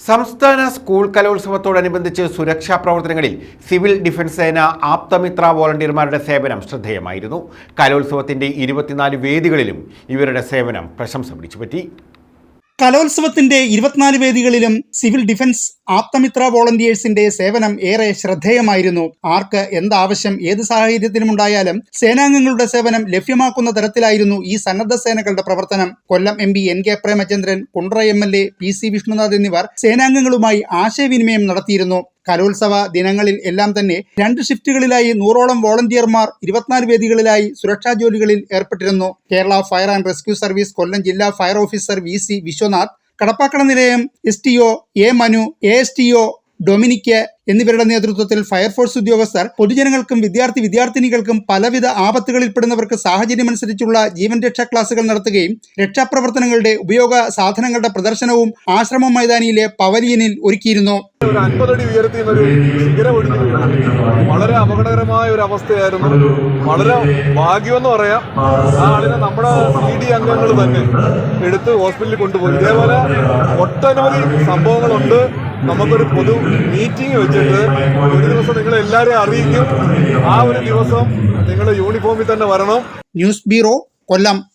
സംസ്ഥാന സ്കൂൾ കലോത്സവത്തോടനുബന്ധിച്ച് സുരക്ഷാ പ്രവർത്തനങ്ങളിൽ സിവിൽ ഡിഫൻസ് സേന ആപ്തമിത്ര വോളണ്ടിയർമാരുടെ സേവനം ശ്രദ്ധേയമായിരുന്നു. കലോത്സവത്തിന്റെ ഇരുപത്തിനാല് വേദികളിലും ഇവരുടെ സേവനം പ്രശംസ പിടിച്ചുപറ്റി. കലോത്സവത്തിന്റെ ഇരുപത്തിനാല് വേദികളിലും സിവിൽ ഡിഫൻസ് ആപ്തമിത്ര വോളണ്ടിയേഴ്സിന്റെ സേവനം ഏറെ ശ്രദ്ധേയമായിരുന്നു. ആർക്ക് എന്താവശ്യം ഏത് സാഹചര്യത്തിലുമുണ്ടായാലും സേനാംഗങ്ങളുടെ സേവനം ലഭ്യമാക്കുന്ന തരത്തിലായിരുന്നു ഈ സന്നദ്ധ സേനകളുടെ പ്രവർത്തനം. Kollam M P N K Premachandran Kundara M L A P C Vishnunath എന്നിവർ സേനാംഗങ്ങളുമായി ആശയവിനിമയം നടത്തിയിരുന്നു. കലോത്സവ ദിനങ്ങളിൽ എല്ലാം തന്നെ രണ്ട് ഷിഫ്റ്റുകളിലായി നൂറോളം വോളണ്ടിയർമാർ ഇരുപത്തിനാല് വേദികളിലായി സുരക്ഷാ ജോലികളിൽ ഏർപ്പെട്ടിരുന്നു. Kerala fire and rescue service Kollam ജില്ലാ fire officer V C Viswanath Kadappakada നിലയം S T O A Manu A S T O Dominic എന്നിവരുടെ നേതൃത്വത്തിൽ ഫയർഫോഴ്സ് ഉദ്യോഗസ്ഥർ പൊതുജനങ്ങൾക്കും വിദ്യാർത്ഥി വിദ്യാർത്ഥിനികൾക്കും പലവിധ ആപത്തുകളിൽപ്പെടുന്നവർക്ക് സാഹചര്യമനുസരിച്ചുള്ള ജീവൻ രക്ഷാ ക്ലാസുകൾ നടത്തുകയും രക്ഷാപ്രവർത്തനങ്ങളുടെ ഉപയോഗ സാധനങ്ങളുടെ പ്രദർശനവും ആശ്രമ മൈതാനിയിലെ പവലിയനിൽ ഒരുക്കിയിരുന്നു. ഒരു അൻപതടി ഉയരത്തിൽ ശിഖരം വളരെ അപകടകരമായ ഒരു അവസ്ഥയായിരുന്നു. വളരെ ഭാഗ്യമെന്ന് പറയാം. ആ ആളിനെ നമ്മുടെ സി ഡി അംഗങ്ങൾ തന്നെ എടുത്ത് ഹോസ്പിറ്റലിൽ കൊണ്ടുപോയി. ഇതേപോലെ ഒട്ടനവധി സംഭവങ്ങളുണ്ട്. നമുക്കൊരു പൊതു മീറ്റിംഗ് വെച്ചിട്ട് ഒരു ദിവസം നിങ്ങൾ എല്ലാവരെയും അറിയിക്കും. ആ ഒരു ദിവസം നിങ്ങൾ യൂണിഫോമിൽ തന്നെ വരണം. News bureau Kollam.